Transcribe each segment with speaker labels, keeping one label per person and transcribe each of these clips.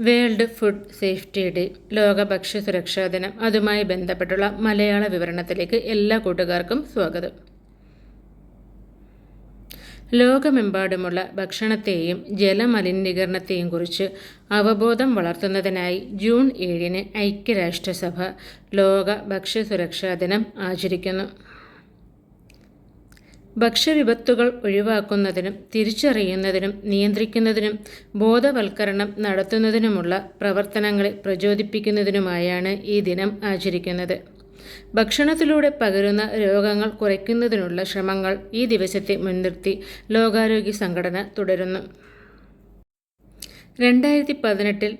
Speaker 1: World food safety day ലോക ഭക്ഷ്യ സുരക്ഷാ ദിനം അതുമായി ബന്ധപ്പെട്ടുള്ള മലയാള വിവരണത്തിലേക്ക് എല്ലാ കൂട്ടുകാർക്കും സ്വാഗതം. ലോകമെമ്പാടുമുള്ള ഭക്ഷണത്തെയും ജലമലിനീകരണത്തെയും കുറിച്ച് അവബോധം വളർത്തുന്നതിനായി ജൂൺ ഏഴിന് ഐക്യരാഷ്ട്രസഭ ലോക ഭക്ഷ്യ സുരക്ഷാ ദിനം ആചരിക്കുന്നു. ഭക്ഷ്യവിപത്തുകൾ ഒഴിവാക്കുന്നതിനും തിരിച്ചറിയുന്നതിനും നിയന്ത്രിക്കുന്നതിനും ബോധവൽക്കരണം നടത്തുന്നതിനുമുള്ള പ്രവർത്തനങ്ങളെ പ്രചോദിപ്പിക്കുന്നതിനുമായാണ് ഈ ദിനം ആചരിക്കുന്നത്. ഭക്ഷണത്തിലൂടെ പകരുന്ന രോഗങ്ങൾ കുറയ്ക്കുന്നതിനുള്ള ശ്രമങ്ങൾ ഈ ദിവസത്തെ മുൻനിർത്തി ലോകാരോഗ്യ സംഘടന തുടരുന്നു. രണ്ടായിരത്തി പതിനെട്ടിൽ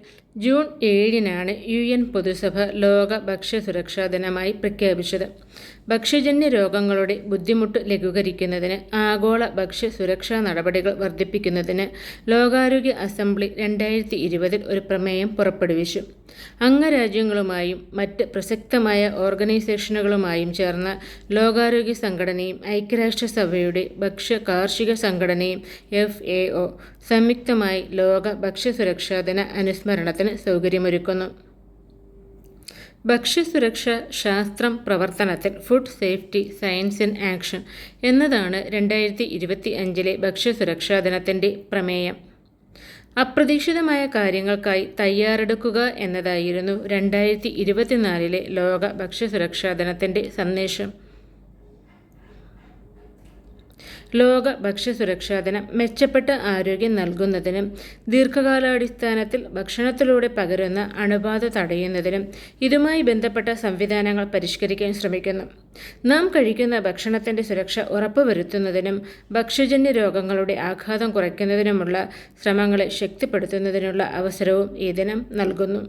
Speaker 1: ജൂൺ ഏഴിനാണ് യു എൻ പൊതുസഭ ലോക ഭക്ഷ്യ സുരക്ഷാ ദിനമായി പ്രഖ്യാപിച്ചത്. ഭക്ഷ്യജന്യ രോഗങ്ങളുടെ ബുദ്ധിമുട്ട് ലഘൂകരിക്കുന്നതിന് ആഗോള ഭക്ഷ്യ സുരക്ഷാ നടപടികൾ വർദ്ധിപ്പിക്കുന്നതിന് ലോകാരോഗ്യ അസംബ്ലി രണ്ടായിരത്തി ഇരുപതിൽ ഒരു പ്രമേയം പുറപ്പെടുവിച്ചു. അംഗരാജ്യങ്ങളുമായും മറ്റ് പ്രസക്തമായ ഓർഗനൈസേഷനുകളുമായും ചേർന്ന ലോകാരോഗ്യ സംഘടനയും ഐക്യരാഷ്ട്രസഭയുടെ ഭക്ഷ്യ കാർഷിക സംഘടനയും എഫ് എ ഒ സംയുക്തമായി ലോക ഭക്ഷ്യസുരക്ഷാ ദിന അനുസ്മരണത്തിന് സൗകര്യമൊരുക്കുന്നു. ഭക്ഷ്യസുരക്ഷ ശാസ്ത്രം പ്രവർത്തനത്തിൽ food safety science in action എന്നതാണ് രണ്ടായിരത്തി ഇരുപത്തി അഞ്ചിലെ ഭക്ഷ്യസുരക്ഷാ ദിനത്തിന്റെ പ്രമേയം. അപ്രതീക്ഷിതമായ കാര്യങ്ങൾക്കായി തയ്യാറെടുക്കുക എന്നതായിരുന്നു രണ്ടായിരത്തി ഇരുപത്തിനാലിലെ ലോക ഭക്ഷ്യസുരക്ഷാ ദിനത്തിന്റെ സന്ദേശം. ലോക ഭക്ഷ്യസുരക്ഷാ ദിനം മെച്ചപ്പെട്ട ആരോഗ്യം നൽകുന്നതിനും ദീർഘകാലാടിസ്ഥാനത്തിൽ ഭക്ഷണത്തിലൂടെ പകരുന്ന അണുബാധ തടയുന്നതിനും ഇതുമായി ബന്ധപ്പെട്ട സംവിധാനങ്ങൾ പരിഷ്കരിക്കാൻ ശ്രമിക്കുന്നു. നാം കഴിക്കുന്ന ഭക്ഷണത്തിന്റെ സുരക്ഷ ഉറപ്പുവരുത്തുന്നതിനും ഭക്ഷ്യജന്യ രോഗങ്ങളുടെ ആഘാതം കുറയ്ക്കുന്നതിനുമുള്ള ശ്രമങ്ങളെ ശക്തിപ്പെടുത്തുന്നതിനുള്ള അവസരവും ഈ ദിനം നൽകുന്നു.